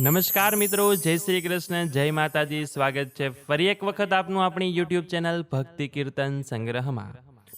નમસ્કાર મિત્રો, જય શ્રી કૃષ્ણ, જય માતાજી, સ્વાગત છે ફરી એક વખત આપનું આપણી યુટ્યુબ ચેનલ ભક્તિ કીર્તન સંગ્રહમાં.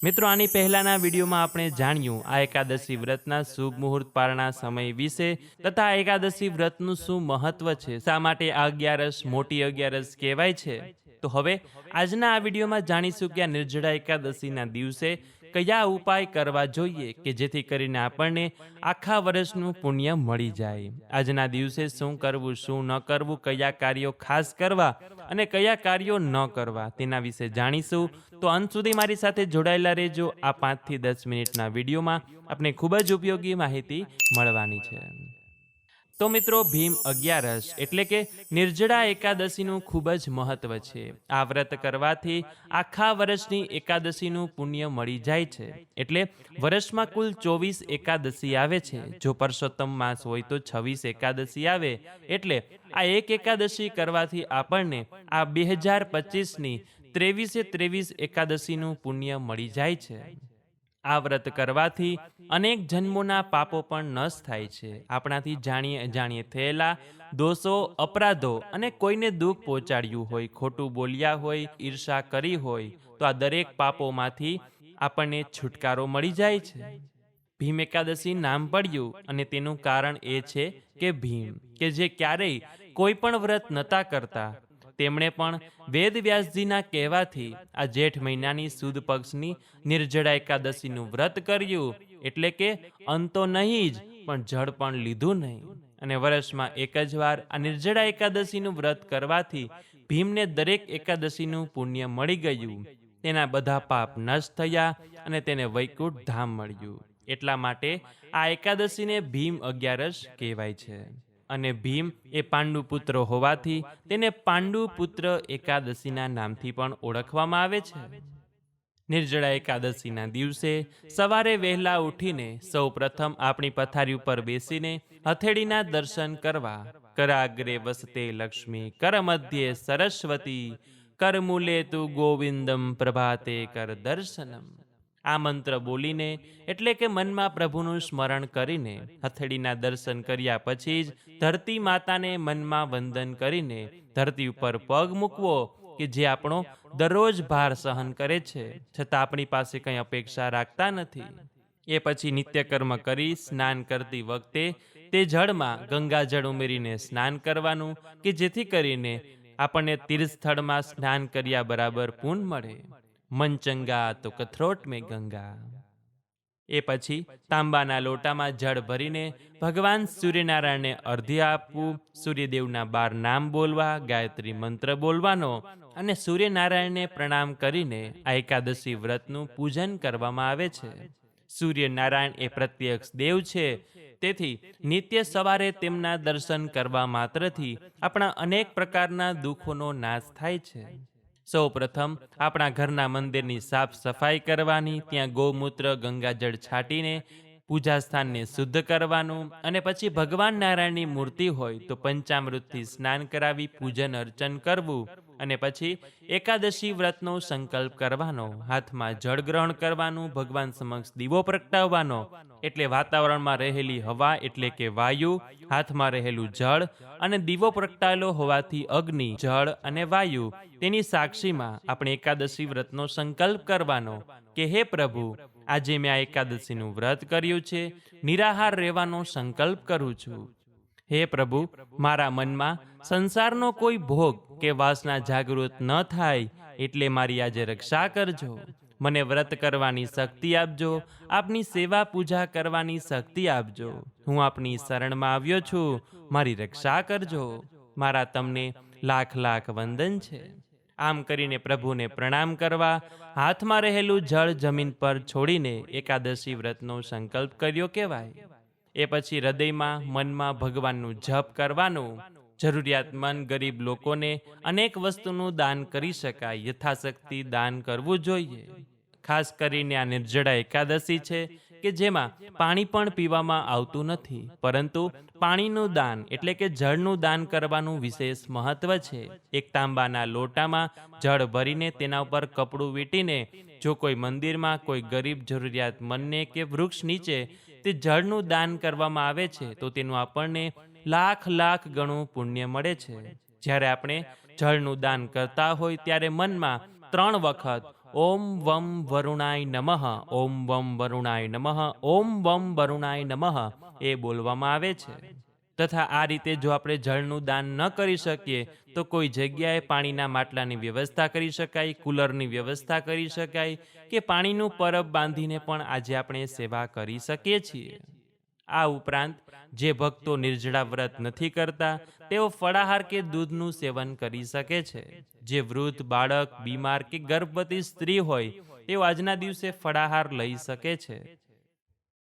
મિત્રો, આની પહેલાના વિડીયોમાં આપણે જાણ્યું, આ એકાદશી વ્રતના શુભ મુહૂર્ત પારણા સમય વિશે તથા એકાદશી વ્રતનું શું મહત્વ છે, શા માટે આ અગિયારસ મોટી અગિયારસ કહેવાય છે? તો હવે આજના આ વિડીયોમાં જાણીશું કે આ નિર્જળા એકાદશીના દિવસે કયા ઉપાય કરવા જોઈએ કે જેથી કરીને આપણને આખા વર્ષનું પુણ્ય મળી જાય? આજના દિવસે શું કરવું, શું ન કરવું, કયા કાર્યો ખાસ કરવા અને કયા કાર્યો ન કરવા તેના વિશે જાણીશું. તો અંત સુધી મારી સાથે જોડાયેલા રહેજો. આ પાંચથી દસ મિનિટના વિડીયોમાં આપણે ખૂબ જ ઉપયોગી માહિતી મળવાની છે. તો મિત્રો ભીમ અગિયારસ એટલે કે નિર્જળા એકાદશીનું ખૂબ જ મહત્વ છે. આ વ્રત કરવાથી આખા વર્ષની એકાદશીનું પુણ્ય મળી જાય છે. એટલે વર્ષમાં કુલ ચોવીસ એકાદશી આવે છે. જો પરસોત્તમ માસ હોય તો છવ્વીસ એકાદશી આવે. એટલે આ એક એકાદશી કરવાથી આપણને આ બે હજાર પચીસની ત્રેવીસે ત્રેવીસ એકાદશીનું પુણ્ય મળી જાય છે. આ વ્રત કરવાથી અનેક જન્મોના પાપો પણ નશ થાય છે. આપણાથી જાણીએ અજાણીએ થયેલા દોષો, અપરાધો અને કોઈને દુઃખ પહોંચાડ્યું હોય, ખોટું બોલ્યા હોય, ઈર્ષા કરી હોય, તો આ દરેક પાપોમાંથી આપણને છુટકારો મળી જાય છે. ભીમ એકાદશી નામ પડ્યું અને તેનું કારણ એ છે કે ભીમ, કે જે ક્યારેય કોઈ પણ વ્રત નતા કરતા તેમણે પણ વેદવ્યાસજીના કહેવાથી આ જેઠ મહિનાની સુદ પક્ષની નિર્જળા એકાદશીનું વ્રત કર્યું. એટલે કે અંતો નહીં જ, પણ જળ પણ લીધું નહીં. અને વર્ષમાં એક જ વાર આ નિર્જળા એકાદશીનું વ્રત કરવાથી ભીમને દરેક એકાદશીનું પુણ્ય મળી ગયું. તેના બધા પાપ નષ્ટ થયા અને તેને વૈકુંઠ ધામ મળ્યું. એટલા માટે આ એકાદશીને ભીમ અગિયારસ કહેવાય છે. અને ભીમ એ પાંડુ પુત્ર હોવાથી તેને પાંડુ પુત્ર એકાદશીના નામથી પણ ઓળખવામાં આવે છે. નિર્જળા એકાદશીના દિવસે સવારે વહેલા ઉઠીને સૌ પ્રથમ આપણી પથારી ઉપર બેસીને હથેળીના દર્શન કરવા કરાગ્રે વસતે લક્ષ્મી કર મધ્યે સરસ્વતી કરમૂલે તુ ગોવિંદમ પ્રભાતે કર દર્શનમ. આ મંત્ર બોલીને, એટલે કે મનમાં પ્રભુનું સ્મરણ કરીને, હથેળીના દર્શન કર્યા પછી જ ધરતી માતાને મનમાં વંદન કરીને, ધરતી ઉપર પગ મૂકવો કે જે આપણો દરરોજ ભાર સહન કરે છે, છતાં આપણી પાસે કંઈ અપેક્ષા રાખતા નથી. એ પછી નિત્યકર્મ કરી સ્નાન કરતી વખતે તે જળમાં ગંગાજળ ઉમેરીને સ્નાન કરવાનું કે જેથી કરીને આપણને તીર્થસ્થળમાં સ્નાન કર્યા બરાબર પૂન મળે. મન ચંગા તો કથરોટ મેં ગંગા. એ પછી તાંબાના લોટામાં જળ ભરીને ભગવાન સૂર્યનારાયણને અર્ધ્ય આપવું, સૂર્યદેવના બાર નામ બોલવા, ગાયત્રી મંત્ર બોલવાનો અને સૂર્યનારાયણને પ્રણામ કરીને આ એકાદશી વ્રતનું પૂજન કરવામાં આવે છે. સૂર્યનારાયણ એ પ્રત્યક્ષ દેવ છે. તેથી નિત્ય સવારે તેમના દર્શન કરવા માત્રથી આપણા અનેક પ્રકારના દુઃખોનો નાશ થાય છે. સૌ પ્રથમ આપણા ઘરના મંદિરની સાફ સફાઈ કરવાની, ત્યાં ગૌમૂત્ર, ગંગાજળ છાંટીને પૂજા સ્થાનને શુદ્ધ કરવાનું અને પછી ભગવાન નારાયણની મૂર્તિ હોય તો પંચામૃતથી સ્નાન કરાવી પૂજન અર્ચન કરવું અને પછી એકાદશી વ્રતનો સંકલ્પ કરવાનો, હાથમાં જળ ગ્રહણ કરવાનું, ભગવાન સમક્ષ દીવો પ્રગટાવવાનો એટલે વાતાવરણમાં રહેલી હવા એટલે કે વાયુ, હાથમાં રહેલું જળ અને દીવો પ્રગટાયેલો હોવાથી અગ્નિ, જળ અને વાયુ. તેની સાક્ષીમાં આપણે એકાદશી વ્રતનો સંકલ્પ કરવાનો કે હે પ્રભુ, આજે મેં આ એકાદશીનું વ્રત કર્યું છે, નિરાહાર રહેવાનો સંકલ્પ કરું છું. હે પ્રભુ, મારા મનમાં સંસારનો કોઈ ભોગ કે વાસના જાગૃત ન થાય, એટલે મારી આજે રક્ષા કરજો. મને વ્રત કરવાની શક્તિ આપજો. આપની સેવા પૂજા કરવાની શક્તિ આપજો. હું આપની શરણમાં આવ્યો છું. મારી રક્ષા કરજો. મારા તમને લાખ લાખ વંદન છે. આમ કરીને પ્રભુને પ્રણામ કરવા, હાથમાં રહેલું જળ જમીન પર છોડીને એકાદશી વ્રતનો સંકલ્પ કર્યો કહેવાય. એ પછી હૃદયમાં, મનમાં ભગવાનનું જપ કરવાનું. જરૂરિયાતમંદ ગરીબ લોકોને અનેક વસ્તુનું દાન કરી શકાય. યથાશક્તિ દાન કરવું જોઈએ. ખાસ કરીને આ નિર્જળા એકાદશી છે કે જેમાં પાણી પણ પીવામાં આવતું નથી. પરંતુ પાણીનું દાન એટલે કે જળનું દાન કરવાનું વિશેષ મહત્વ છે. એક તાંબાના લોટામાં જળ ભરીને તેના ઉપર કપડું વીંટીને જો કોઈ મંદિરમાં કોઈ ગરીબ જરૂરિયાતમંદને કે વૃક્ષ નીચે તે જળનું દાન કરવામાં આવે છે, તો તેનું આપણને લાખ લાખ ગણું પુણ્ય મળે છે. જ્યારે આપણે જળનું દાન કરતા હોય ત્યારે મનમાં ત્રણ વખત ઓમ વમ વરુણાય નમઃ, ઓમ વમ વરુણાય નમઃ, ઓમ વમ વરુણાય નમઃ એ બોલવામાં આવે છે. તથા આ રીતે જો આપણે જળનું દાન ન કરી શકીએ, તો કોઈ જગ્યાએ પાણીના માટલાની વ્યવસ્થા કરી શકાય, કુલરની વ્યવસ્થા કરી શકાય કે પાણીનું પરબ બાંધીને પણ આજે આપણે સેવા કરી શકીએ છીએ. આ ઉપરાંત જે ભક્તો નિર્જળા વ્રત નથી કરતા, તેઓ ફળાહાર કે દૂધનું સેવન કરી શકે છે. જે વૃદ્ધ, બાળક, બીમાર કે ગર્ભવતી સ્ત્રી હોય, તેઓ આજના દિવસે ફળાહાર લઈ શકે છે.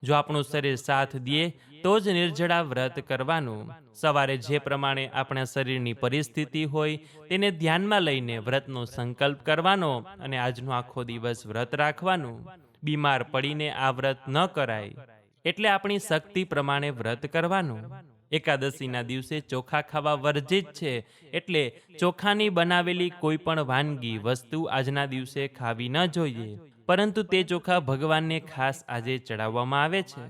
જો આપણું શરીર સાથ દે, તો જ નિર્જળા વ્રત કરવાનું. સવારે જે પ્રમાણે આપણા શરીરની પરિસ્થિતિ હોય, તેને ધ્યાનમાં લઈને વ્રતનો સંકલ્પ કરવાનો અને આજનો આખો દિવસ વ્રત રાખવાનું. બીમાર પડીને આ વ્રત ન કરાય. એટલે આપણી શક્તિ પ્રમાણે વ્રત કરવાનું. એકાદશીના દિવસે ચોખા ખાવા વર્જિત છે એટલે ચોખાની બનાવેલી કોઈ પણ વાનગી, વસ્તુ આજના દિવસે ખાવી ન જોઈએ. પરંતુ તે ચોખા ભગવાનને ખાસ આજે ચડાવવામાં આવે છે.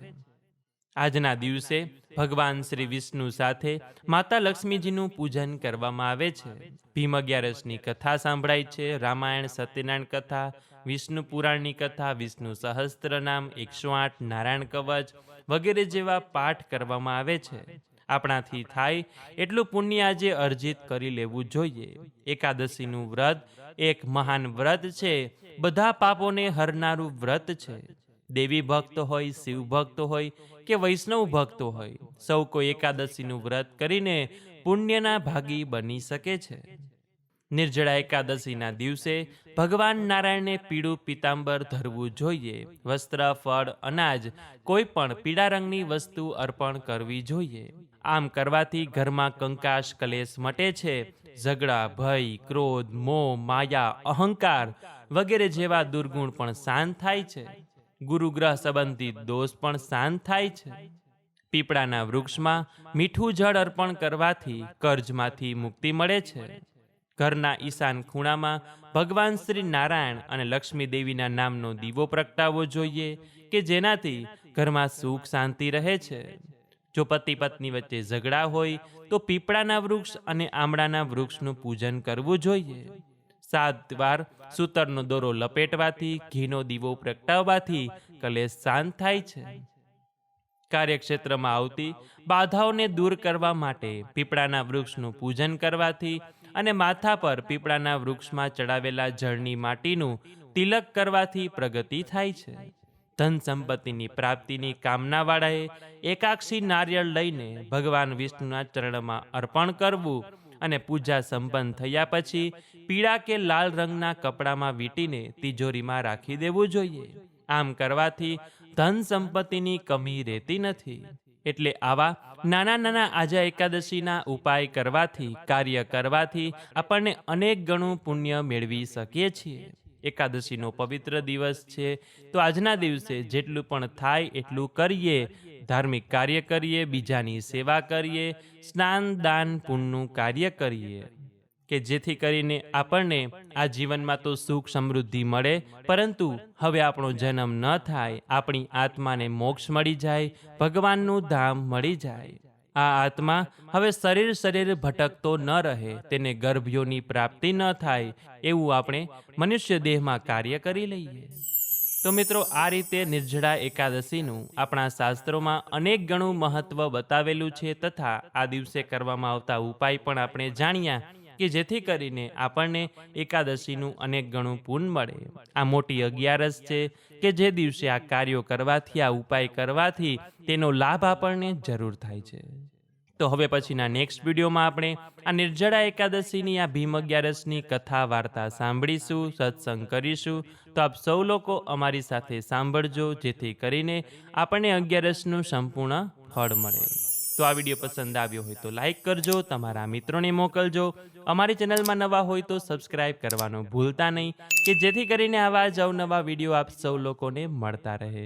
આજના દિવસે ભગવાન શ્રી વિષ્ણુ સાથે માતા લક્ષ્મીજીનું પૂજન કરવામાં આવે છે. ભીમ અગિયારસની કથા સાંભળાય છે, રામાયણ સત્યનારાયણ કથા, વિષ્ણુ પુરાણની કથા, વિષ્ણુ સહસ્ત્ર નામ એકસો આઠ નારાયણ કવચ વગેરે જેવા પાઠ કરવામાં આવે છે. આપણાથી થાય એટલું પુણ્ય આજે અર્જિત કરી લેવું જોઈએ. એકાદશીનું વ્રત એક મહાન વ્રત છે. બધા પાપોને હરનારું વ્રત છે. દેવી ભક્ત હોય, શિવ ભક્ત હોય કે વૈષ્ણવ ભક્તો હોય, સૌ કોઈ એકાદશીનું વ્રત કરીને પુણ્યના ભાગી બની શકે છે. નિર્જળા એકાદશીના દિવસે ભગવાન નારાયણને પીળું પિતાંબર ધરવું જોઈએ, વસ્ત્ર, ફળ, અનાજ, કોઈ પણ પીળા રંગની વસ્તુ અર્પણ કરવી જોઈએ. આમ કરવાથી ઘરમાં કંકાશ કલેશ મટે છે, ઝઘડા, ભય, ક્રોધ, મોહ, માયા, અહંકાર વગેરે જેવા દુર્ગુણ પણ શાંત થાય છે. ગુરુગ્રહ સંબંધિત દોષ પણ શાંત થાય છે. પીપળાના વૃક્ષમાં મીઠું જળ અર્પણ કરવાથી કર્જમાંથી મુક્તિ મળે છે. ઘરના ઈશાન ખૂણામાં ભગવાન શ્રી નારાયણ અને લક્ષ્મી દેવીના નામનો દીવો પ્રગટાવવો જોઈએ કે જેનાથી ઘરમાં સુખ શાંતિ રહે છે. જો પતિ પત્ની વચ્ચે ઝઘડા હોય તો પીપળાના વૃક્ષ અને આમળાના વૃક્ષનું પૂજન કરવું જોઈએ. સાત વાર સૂતરનો દોરો લપેટવાથી, ઘીનો દીવો પ્રગટાવવાથી કલેશ શાંત થાય છે. કાર્યક્ષેત્રમાં આવતી બાધાઓને દૂર કરવા માટે પીપળાના વૃક્ષનું પૂજન કરવાથી અને માથા પર પીપળાના વૃક્ષમાં ચડાવેલા જળની માટીનું તિલક કરવાથી પ્રગતિ થાય છે. ધન સંપત્તિની પ્રાપ્તિની કામનાવાળાએ એકાક્ષી નારિયેળ લઈને ભગવાન વિષ્ણુના ચરણમાં અર્પણ કરવું અને પૂજા સંપન્ન થયા પછી પીળા કે લાલ રંગના કપડામાં વીંટીને તિજોરીમાં રાખી દેવું જોઈએ. આમ કરવાથી ધન સંપત્તિની કમી રહેતી નથી. એટલે આવા નાના નાના આજા એકાદશીના ઉપાય કરવાથી, કાર્ય કરવાથી આપણને અનેક ગણું પુણ્ય મેળવી શકીએ છીએ. એકાદશીનો પવિત્ર દિવસ છે, તો આજના દિવસે જેટલું પણ થાય એટલું કરીએ ધાર્મિક કાર્ય કરીએ, બીજાની સેવા કરીએ, સ્નાન, દાન, પુણ્યનું કાર્ય કરીએ. કે જેથી કરીને આપણને આ જીવનમાં તો સુખ સમૃદ્ધિ મળે, પરંતુ હવે આપણો જન્મ ન થાય, આપણી આત્માને મોક્ષ મળી જાય, ભગવાનનું ધામ મળી જાય. આ આત્મા હવે શરીર શરીર ભટકતો ન રહે, તેને ગર્ભયોની પ્રાપ્તિ ન થાય, એવું આપણે મનુષ્ય દેહમાં કાર્ય કરી લઈએ. તો મિત્રો, આ રીતે નિર્જળા એકાદશીનું આપણા શાસ્ત્રોમાં અનેક ગણું મહત્વ બતાવેલું છે તથા આ દિવસે કરવામાં આવતા ઉપાય પણ આપણે જાણ્યા કે જેથી કરીને આપણને એકાદશીનું અનેક ગણું પૂન મળે. આ મોટી અગિયારસ છે કે જે દિવસે આ કાર્યો કરવાથી, આ ઉપાય કરવાથી તેનો લાભ આપણને જરૂર થાય છે. તો હવે પછીના નેક્સ્ટ વિડીયોમાં આપણે આ નિર્જળા એકાદશીની, આ ભીમ અગિયારસની કથા વાર્તા સાંભળીશું, સત્સંગ કરીશું. તો આપ સૌ લોકો અમારી સાથે સાંભળજો, જેથી કરીને આપણને અગિયારસનું સંપૂર્ણ ફળ મળે. તો આ વીડિયો પસંદ આવ્યો હોય તો લાઈક કરજો, તમારા મિત્રોને મોકલજો. અમારી ચેનલમાં નવા હોય તો સબસ્ક્રાઇબ કરવાનું ભૂલતા નહીં, કે જેથી કરીને આવા જ અવનવા વીડિયો આપ સૌ લોકોને મળતા રહે.